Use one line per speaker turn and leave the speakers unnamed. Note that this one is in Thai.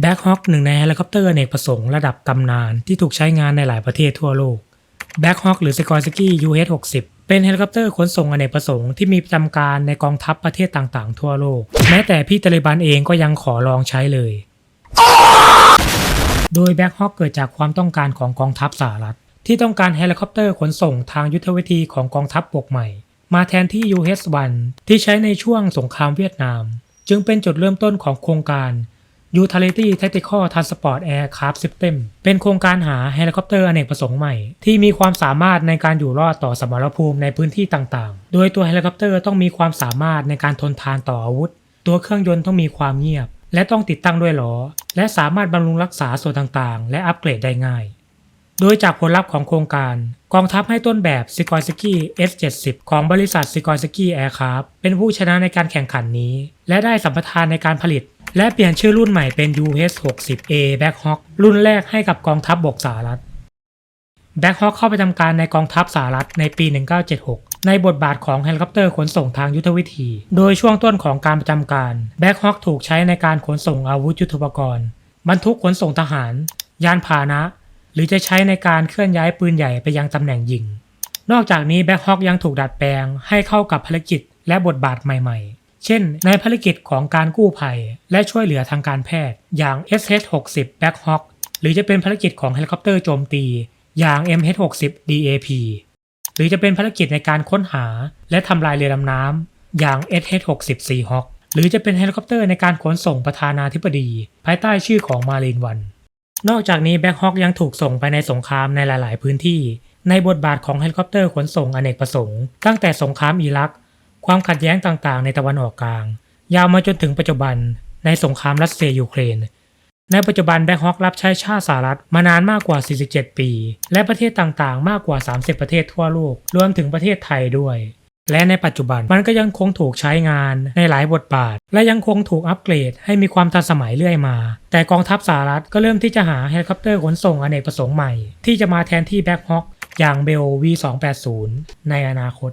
แบ็คฮอ k หนึ่งในเฮลิคอปเตอร์เนกประสงค์ระดับตำนานที่ถูกใช้งานในหลายประเทศทั่วโลกแบ็คฮอ k หรือ s k o r s k y UH-60 เป็นเฮลิคอปเตอร์ขนส่งอเนกประสงค์ที่มีประจำการในกองทัพประเทศต่างๆ ทั่วโลก แม้แต่พี่ตาลิบันเองก็ยังขอลองใช้เลย โดยแบ็คฮอ k เกิดจากความต้องการของกองทัพสหรัฐ ที่ต้องการเฮลิคอปเตอร์ขนส่งทางยุทธวิธีของกองทัพบกใหม่ มาแทนที่ UH-1 ที่ใช้ในช่วงสงครามเวียดนาม จึงเป็นจุดเริ่มต้นของโครงการ Utility Tactical Transport Aircraft System เป็นโครงการหาเฮลิคอปเตอร์อเนกประสงค์ใหม่ ที่มีความสามารถในการอยู่รอดต่อสมรภูมิในพื้นที่ต่างๆ โดยตัวเฮลิคอปเตอร์ต้องมีความสามารถในการทนทานต่ออาวุธ ตัวเครื่องยนต์ต้องมีความเงียบ และต้องติดตั้งด้วยล้อ และสามารถบำรุงรักษาส่วนต่างๆ และอัปเกรดได้ง่าย โดยจากผลลัพธ์ของโครงการกองทัพให้ต้นแบบ s i k o r s k y S70 ของบริษัท s i k o r s k y Aircraft เป็นผู้ชนะในการแข่งขันนี้ และได้สัมปทานในการผลิต และเปลี่ยนชื่อรุ่นใหม่เป็น US-60A Black Hawk รุ่นแรกให้กับกองทัพบบกสหรัฐ Black Hawk เข้าไปทำการในกองทัพสหรัฐในปี 1976 ในบทบาทของเฮลิคอปเตอร์ขนส่งทางยุทธวิธี โดยช่วงต้นของการประจำการ Black Hawk ถูกใช้ในการขนส่งอาวุธยุทโธปกรณ์ บรรทุกขนส่งทหาร ยานพาหนะ หรือจะใช้ในการเคลื่อนย้ายปืนใหญ่ไปยังตำแหน่งยิง นอกจากนี้แบ็คฮอ k ยังถูกดัดแปลงให้เข้ากับภารกิจและบทบาทใหม่ ๆ เช่น ในภารกิจของการกู้ภัย และช่วยเหลือทางการแพทย์ อย่าง SH-60 Black Hawk หรือจะเป็นภารกิจของเฮลิคอปเตอร์โจมตี อย่าง MH-60 DAP หรือจะเป็นภารกิจในการค้นหา และทำลายเรือดำน้ำอย่าง SH-60 Seahawk หรือจะเป็นเฮลิคอปเตอร์ในการขนส่งประธานาธิบดี ภายใต้ชื่อของมารีนวัน นอกจากนี้แบ็คฮอ k ยังถูกส่งไปในสงครามในหลาย ๆ พื้นที่ ในบทบาทของเฮลิคอปเตอร์ขนส่งอเนกประสงค์ ตั้งแต่สงครามอิรัก ความขัดแย้งต่างๆ ในตะวันออกกลาง ยาวมาจนถึงปัจจุบันในสงครามรัสเซียยูเครน ในปัจจุบันแบ็คฮอ k รับใช้ชาติสหรัฐมานานมากกว่า 47 ปี และประเทศต่างๆ มากกว่า 30 ประเทศทั่วโลก รวมถึงประเทศไทยด้วย และในปัจจุบันมันก็ยังคงถูกใช้งานในหลายบทบาท และยังคงถูกอัปเกรดให้มีความทันสมัยเรื่อยมา แต่กองทัพสหรัฐก็เริ่มที่จะหาเฮลิคอปเตอร์ขนส่งอเนกประสงค์ใหม่ ที่จะมาแทนที่แบ็คฮอ k อย่างเบล V280 ในอนาคต